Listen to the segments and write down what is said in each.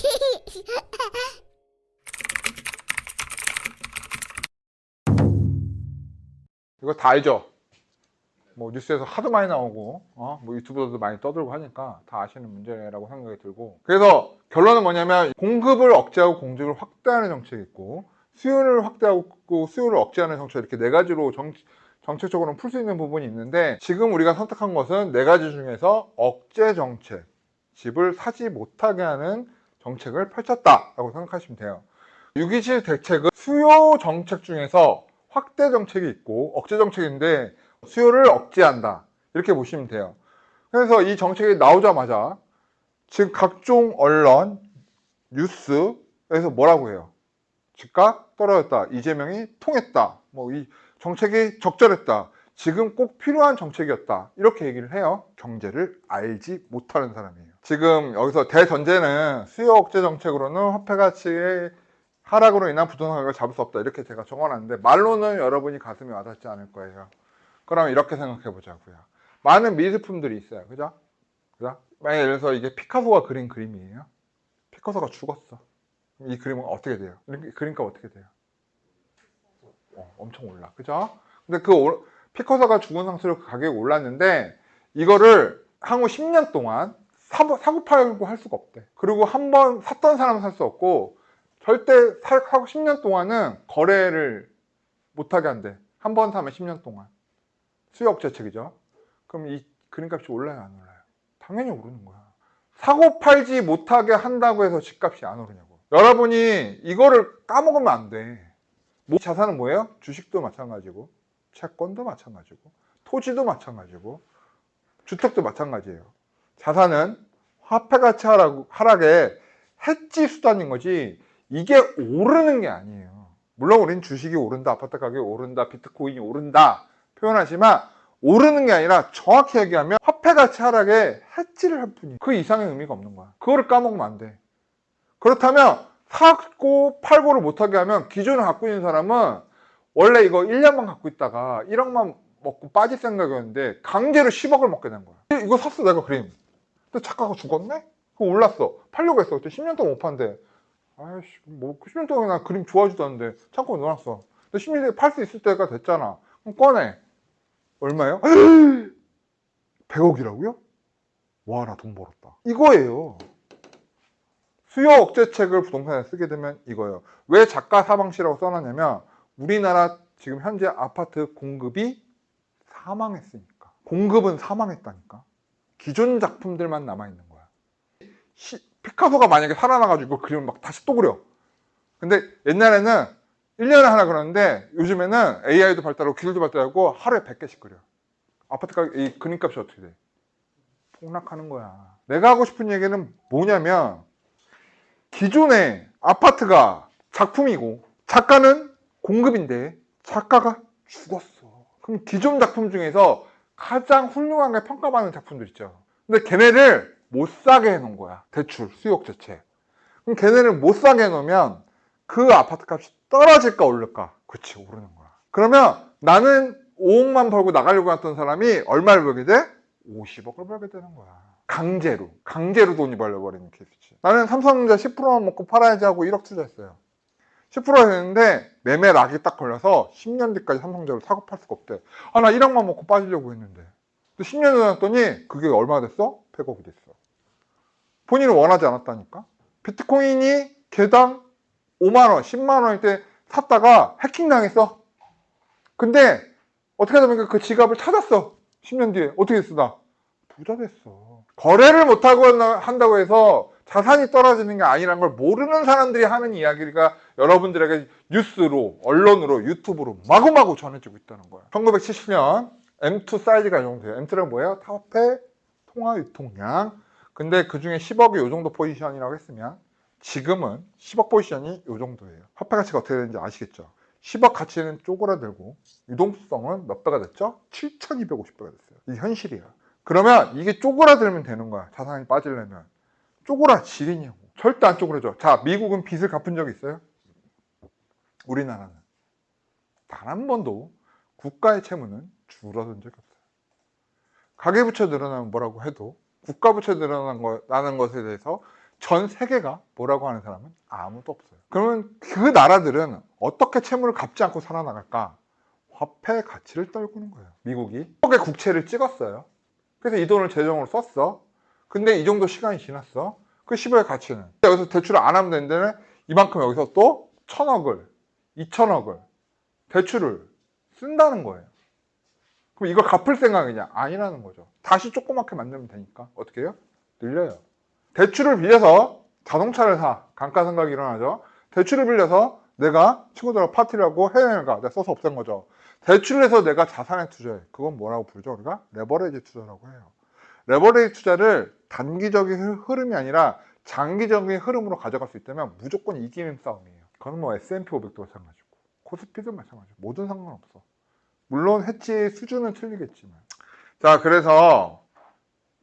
이거 다 알죠? 뭐 뉴스에서 하도 많이 나오고 어? 뭐 유튜브에도 많이 떠들고 하니까 다 아시는 문제라고 생각이 들고 그래서 결론은 뭐냐면 공급을 억제하고 공급을 확대하는 정책이 있고 수요를 확대하고 수요를 억제하는 정책 이렇게 네 가지로 정, 정책적으로는 풀 수 있는 부분이 있는데 지금 우리가 선택한 것은 네 가지 중에서 억제 정책 집을 사지 못하게 하는 정책을 펼쳤다라고 생각하시면 돼요. 627 대책은 수요 정책 중에서 확대 정책이 있고 억제 정책인데 수요를 억제한다 이렇게 보시면 돼요. 그래서 이 정책이 나오자마자 지금 각종 언론 뉴스에서 뭐라고 해요? 집값 떨어졌다. 이재명이 통했다. 뭐 이 정책이 적절했다. 지금 꼭 필요한 정책이었다. 이렇게 얘기를 해요. 경제를 알지 못하는 사람이에요. 지금 여기서 대전제는 수요 억제 정책으로는 화폐 가치의 하락으로 인한 부동산 가격을 잡을 수 없다. 이렇게 제가 적어놨는데 말로는 여러분이 가슴에 와닿지 않을 거예요. 그러면 이렇게 생각해 보자고요. 많은 미술품들이 있어요. 그죠? 그죠? 만약 예를 들어서 이게 피카소가 그린 그림이에요. 피카소가 죽었어. 그럼 이 그림은 어떻게 돼요? 이 그림값 어떻게 돼요? 어, 엄청 올라. 그죠? 근데 그 올- 피카소가 죽은 상태로 그 가격이 올랐는데 이거를 향후 10년 동안 사, 사고 팔고 할 수가 없대. 그리고 한 번 샀던 사람은 살 수 없고 절대 사, 사고 10년 동안은 거래를 못하게 한대. 한 번 사면 10년 동안. 수요 억제책이죠. 그럼 이 그림값이 올라요, 안 올라요? 당연히 오르는 거야. 사고 팔지 못하게 한다고 해서 집값이 안 오르냐고. 여러분이 이거를 까먹으면 안 돼. 뭐 자산은 뭐예요? 주식도 마찬가지고, 채권도 마찬가지고, 토지도 마찬가지고, 주택도 마찬가지예요. 자산은 화폐 가치 하락, 하락의 해지 수단인 거지 이게 오르는 게 아니에요. 물론 우리는 주식이 오른다, 아파트 가격이 오른다, 비트코인이 오른다 표현하지만 오르는 게 아니라 정확히 얘기하면 화폐 가치 하락에 해지를 할 뿐이에요. 그 이상의 의미가 없는 거야. 그거를 까먹으면 안 돼. 그렇다면 사고 팔고를 못하게 하면 기존에 갖고 있는 사람은 원래 이거 1년만 갖고 있다가 1억만 먹고 빠질 생각이었는데 강제로 10억을 먹게 된 거야. 이거 샀어 내가 그림. 근데 작가가 죽었네? 그거 올랐어. 팔려고 했어. 그때 10년 동안 못 판대. 아이씨, 뭐 10년 동안 나 그림 좋아하지도 않는데 창고에 넣어놨어. 근데 10년 뒤에 팔 수 있을 때가 됐잖아. 그럼 꺼내. 얼마예요? 100억이라고요? 와, 나 돈 벌었다. 이거예요. 수요 억제책을 부동산에 쓰게 되면 이거예요. 왜 작가 사망시라고 써놨냐면 우리나라 지금 현재 아파트 공급이 사망했으니까. 공급은 사망했다니까. 기존 작품들만 남아있는 거야. 시- 피카소가 만약에 살아나가지고 그림을 막 다시 또 그려. 근데 옛날에는 1년에 하나 그러는데 요즘에는 AI도 발달하고 기술도 발달하고 하루에 100개씩 그려. 아파트 가격, 이 그림값이 어떻게 돼? 폭락하는 거야. 내가 하고 싶은 얘기는 뭐냐면 기존에 아파트가 작품이고 작가는 공급인데 작가가 죽었어. 그럼 기존 작품 중에서 가장 훌륭하게 평가받는 작품들 있죠. 근데 걔네를 못 사게 해놓은 거야. 대출, 수요 자체. 그럼 걔네를 못 사게 해놓으면 그 아파트 값이 떨어질까 오를까? 그치, 오르는 거야. 그러면 나는 5억만 벌고 나가려고 했던 사람이 얼마를 벌게 돼? 50억을 벌게 되는 거야. 강제로. 강제로 돈이 벌려버리는 케이스지. 나는 삼성전자 10%만 먹고 팔아야지 하고 1억 투자했어요. 10% 했는데 매매 락이 딱 걸려서 10년 뒤까지 삼성전자를 사고 팔 수가 없대. 아, 나 1억만 먹고 빠지려고 했는데. 10년 지났더니 그게 얼마나 됐어? 100억이 됐어. 본인은 원하지 않았다니까? 비트코인이 개당 5만원, 10만원일 때 샀다가 해킹 당했어. 근데 어떻게 하다 보니까 그 지갑을 찾았어. 10년 뒤에. 어떻게 됐어, 나? 부자 됐어. 거래를 못하고 한다- 한다고 해서 자산이 떨어지는 게 아니란 걸 모르는 사람들이 하는 이야기가 여러분들에게 뉴스로, 언론으로, 유튜브로 마구마구 전해지고 있다는 거야. 1970년 M2 사이즈가 이 정도 돼요. M2는 뭐예요? 타협회 통화 유통량. 근데 그 중에 10억이 이 정도 포지션이라고 했으면 지금은 10억 포지션이 이 정도예요. 화폐 가치가 어떻게 되는지 아시겠죠? 10억 가치는 쪼그라들고 유동성은 몇 배가 됐죠? 7,250배가 됐어요. 이게 현실이야. 그러면 이게 쪼그라들면 되는 거야. 자산이 빠지려면. 쪼그라지리냐고. 절대 안 쪼그라져. 자, 미국은 빚을 갚은 적 있어요? 우리나라는. 단 한 번도 국가의 채무는 줄어든 적이 없어요. 가계부채 늘어나면 뭐라고 해도 국가부채 늘어나는 것에 대해서 전 세계가 뭐라고 하는 사람은 아무도 없어요. 그러면 그 나라들은 어떻게 채무를 갚지 않고 살아나갈까? 화폐 가치를 떨구는 거예요. 미국이 10억의 국채를 찍었어요. 그래서 이 돈을 재정으로 썼어. 근데 이 정도 시간이 지났어. 그 10억의 가치는 여기서 대출을 안 하면 되는 데는 이만큼 여기서 또 천억을, 이천억을 대출을 쓴다는 거예요. 그럼 이걸 갚을 생각이냐? 아니라는 거죠. 다시 조그맣게 만들면 되니까. 어떻게 해요? 늘려요. 대출을 빌려서 자동차를 사. 감가상각이 일어나죠. 대출을 빌려서 내가 친구들하고 파티를 하고 해외여행을 가. 내가 써서 없앤 거죠. 대출을 해서 내가 자산에 투자해. 그건 뭐라고 부르죠? 우리가 레버레이지 투자라고 해요. 레버레이지 투자를 단기적인 흐- 흐름이 아니라 장기적인 흐름으로 가져갈 수 있다면 무조건 이기는 싸움이에요. 그건 뭐 S&P 500도 마찬가지고 코스피도 마찬가지고 모든 상관없어. 물론 해치 수준은 틀리겠지만. 자, 그래서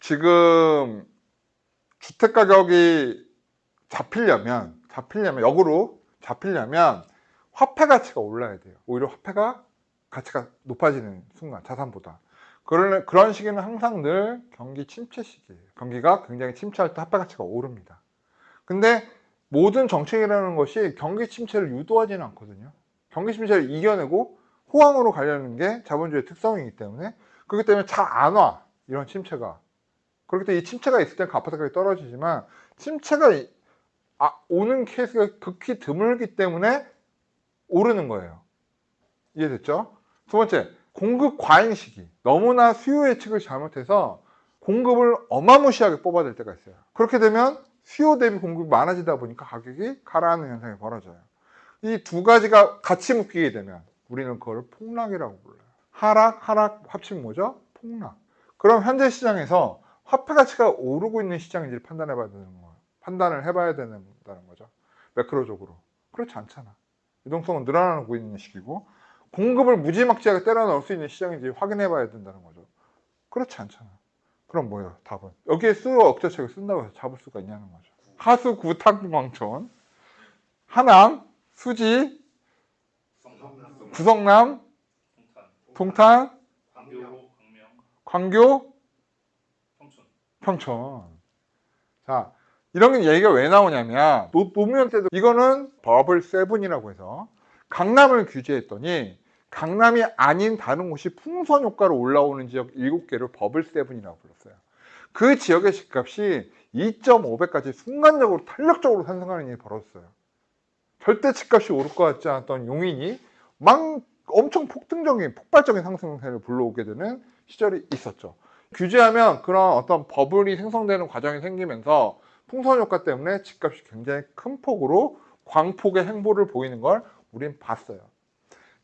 지금 주택 가격이 잡히려면 잡히려면 역으로 잡히려면 화폐 가치가 올라야 돼요. 오히려 화폐가 가치가 높아지는 순간 자산보다. 그런 그런 시기는 항상 늘 경기 침체 시기예요. 경기가 굉장히 침체할 때 화폐 가치가 오릅니다. 근데 모든 정책이라는 것이 경기 침체를 유도하지는 않거든요. 경기 침체를 이겨내고 호황으로 가려는 게 자본주의 특성이기 때문에 그렇기 때문에 잘 안 와. 이런 침체가. 그렇기 때문에 이 침체가 있을 때는 값화가 떨어지지만 침체가 이- 아, 오는 케이스가 극히 드물기 때문에 오르는 거예요. 이해됐죠? 두 번째, 공급 과잉 시기. 너무나 수요 예측을 잘못해서 공급을 어마무시하게 뽑아댈 때가 있어요. 그렇게 되면 수요 대비 공급이 많아지다 보니까 가격이 가라앉는 현상이 벌어져요. 이 두 가지가 같이 묶이게 되면 우리는 그걸 폭락이라고 불러요. 하락, 하락 합치면 뭐죠? 폭락. 그럼 현재 시장에서 화폐 가치가 오르고 있는 시장인지를 판단해 봐야 되는 거예요. 판단을 해봐야 된다는 거죠. 매크로적으로. 그렇지 않잖아. 유동성은 늘어나고 있는 시기고 공급을 무지막지하게 때려 넣을 수 있는 시장인지 확인해 봐야 된다는 거죠. 그렇지 않잖아. 그럼 뭐예요? 답은. 여기에 수요 억제책을 쓴다고 해서 잡을 수가 있냐는 거죠. 하수, 구, 탕, 광천, 하남, 수지, 구성남, 동탄, 광교, 평촌. 자, 이런 게 얘기가 왜 나오냐면, 노, 노무현 때도 이거는 버블 세븐이라고 해서 강남을 규제했더니 강남이 아닌 다른 곳이 풍선 효과로 올라오는 지역 7개를 버블 세븐이라고 불렀어요. 그 지역의 집값이 2.5배까지 순간적으로 탄력적으로 상승하는 일이 벌어졌어요. 절대 집값이 오를 것 같지 않았던 용인이 막 엄청 폭등적인 폭발적인 상승세를 불러오게 되는 시절이 있었죠. 규제하면 그런 어떤 버블이 생성되는 과정이 생기면서 풍선 효과 때문에 집값이 굉장히 큰 폭으로 광폭의 행보를 보이는 걸 우린 봤어요.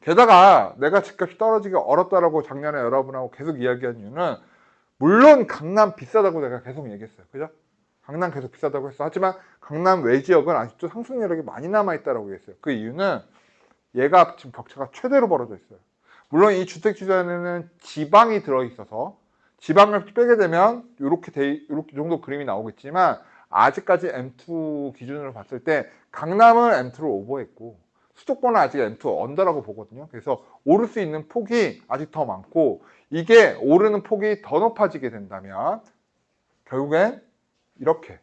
게다가 내가 집값이 떨어지기 어렵다라고 작년에 여러분하고 계속 이야기한 이유는 물론 강남 비싸다고 내가 계속 얘기했어요. 그죠? 강남 계속 비싸다고 했어. 하지만 강남 외 지역은 아직도 상승 여력이 많이 남아있다고 얘기했어요. 그 이유는 얘가 지금 격차가 최대로 벌어져 있어요. 물론 이 주택 지자에는 지방이 들어있어서 지방을 빼게 되면 이렇게 돼, 이렇게 정도 그림이 나오겠지만 아직까지 M2 기준으로 봤을 때 강남은 M2를 오버했고 수도권은 아직 M2 언더라고 보거든요. 그래서 오를 수 있는 폭이 아직 더 많고 이게 오르는 폭이 더 높아지게 된다면 결국엔 이렇게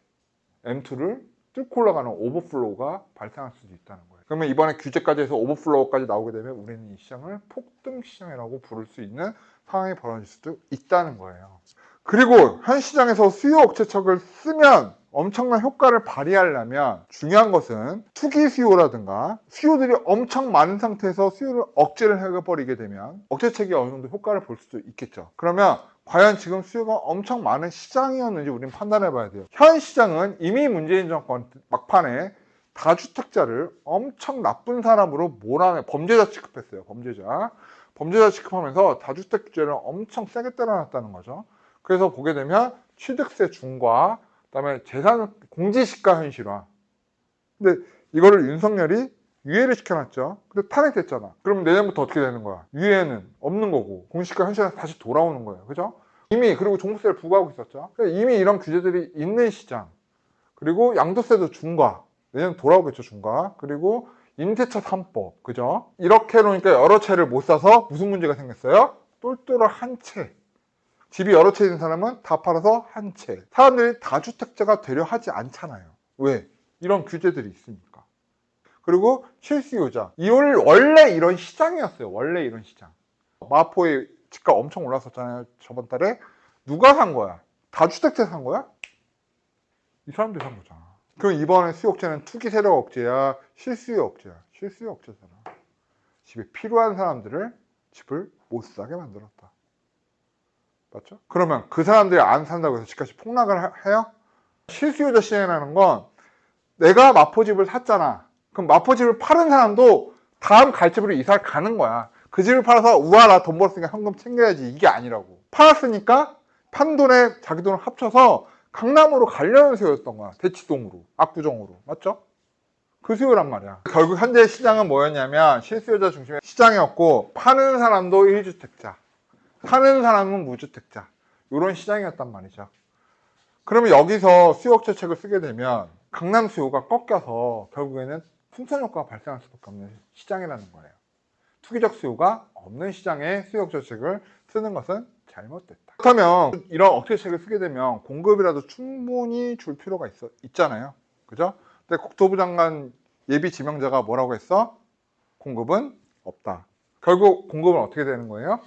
M2를 뚫고 올라가는 오버플로우가 발생할 수도 있다는 거예요. 그러면 이번에 규제까지 해서 오버플로우까지 나오게 되면 우리는 이 시장을 폭등 시장이라고 부를 수 있는 상황이 벌어질 수도 있다는 거예요. 그리고 현 시장에서 수요 억제책을 쓰면 엄청난 효과를 발휘하려면 중요한 것은 투기 수요라든가 수요들이 엄청 많은 상태에서 수요를 억제를 해버리게 되면 억제책이 어느 정도 효과를 볼 수도 있겠죠. 그러면 과연 지금 수요가 엄청 많은 시장이었는지 우리는 판단해 봐야 돼요. 현 시장은 이미 문재인 정권 막판에 다주택자를 엄청 나쁜 사람으로 몰아내 범죄자 취급했어요. 범죄자. 범죄자 취급하면서 다주택 규제를 엄청 세게 때려놨다는 거죠. 그래서 보게 되면 취득세 중과 그다음에 재산 공제시가 현실화. 근데 이거를 윤석열이 유예를 시켜놨죠. 근데 탄핵됐잖아. 그럼 내년부터 어떻게 되는 거야? 유예는 없는 거고 공시가 현실화 다시 돌아오는 거예요. 그죠? 이미 그리고 종부세를 부과하고 있었죠. 이미 이런 규제들이 있는 시장. 그리고 양도세도 중과. 내년 돌아오겠죠 중과. 그리고 임대차 3법. 그죠? 이렇게 놓으니까 여러 채를 못 사서 무슨 문제가 생겼어요? 똘똘한 한 채. 집이 여러 채 있는 사람은 다 팔아서 한 채. 사람들이 다주택자가 되려 하지 않잖아요. 왜? 이런 규제들이 있으니까. 그리고 실수요자. 이월 원래 이런 시장이었어요. 원래 이런 시장. 마포의 집값 엄청 올랐었잖아요. 저번 달에. 누가 산 거야? 다주택자 산 거야? 이 사람들이 산 거잖아. 그럼 이번에 수요 억제는 투기 세력 억제야, 실수요 억제야. 실수요 억제잖아. 집에 필요한 사람들을 집을 못 사게 만들었다. 맞죠? 그러면 그 사람들이 안 산다고 해서 집값이 폭락을 하- 해요? 실수요자 시장이라는 건 내가 마포집을 샀잖아. 그럼 마포집을 파는 사람도 다음 갈 집으로 이사를 가는 거야. 그 집을 팔아서 우와 나돈 벌었으니까 현금 챙겨야지 이게 아니라고. 팔았으니까 판 돈에 자기 돈을 합쳐서 강남으로 가려는 수요였던 거야. 대치동으로, 압구정으로. 맞죠? 그 수요란 말이야. 결국 현재 시장은 뭐였냐면 실수요자 중심의 시장이었고 파는 사람도 1주택자, 사는 사람은 무주택자. 이런 시장이었단 말이죠. 그러면 여기서 수요 억제 책을 쓰게 되면 강남 수요가 꺾여서 결국에는 풍선 효과가 발생할 수밖에 없는 시장이라는 거예요. 투기적 수요가 없는 시장에 수요 억제 책을 쓰는 것은 잘못됐다. 그렇다면 이런 억제 책을 쓰게 되면 공급이라도 충분히 줄 필요가 있어, 있잖아요. 그죠? 근데 국토부 장관 예비 지명자가 뭐라고 했어? 공급은 없다. 결국 공급은 어떻게 되는 거예요?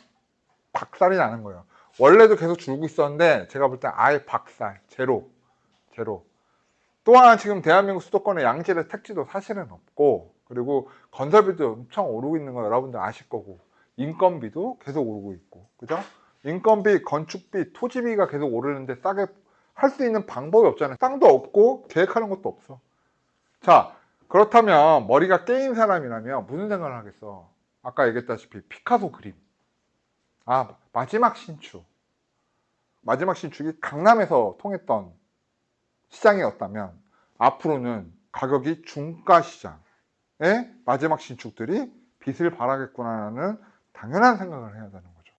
박살이 나는 거예요. 원래도 계속 줄고 있었는데 제가 볼때 아예 박살, 제로, 제로. 또한 지금 대한민국 수도권의 양질의 택지도 사실은 없고 그리고 건설비도 엄청 오르고 있는 거 여러분들 아실 거고 인건비도 계속 오르고 있고 그죠? 인건비, 건축비, 토지비가 계속 오르는데 싸게 할 수 있는 방법이 없잖아요. 땅도 없고 계획하는 것도 없어. 자, 그렇다면 머리가 깨인 사람이라면 무슨 생각을 하겠어? 아까 얘기했다시피 피카소 그림. 아, 마지막 신축. 마지막 신축이 강남에서 통했던 시장이었다면 앞으로는 가격이 중가 시장의 마지막 신축들이 빛을 발하겠구나라는 당연한 생각을 해야 되는 거죠.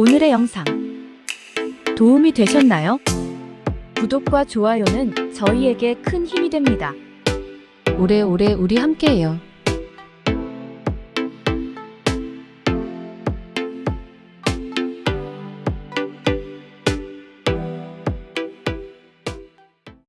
오늘의 영상 도움이 되셨나요? 구독과 좋아요는 저희에게 큰 힘이 됩니다. 오래오래 우리 함께해요.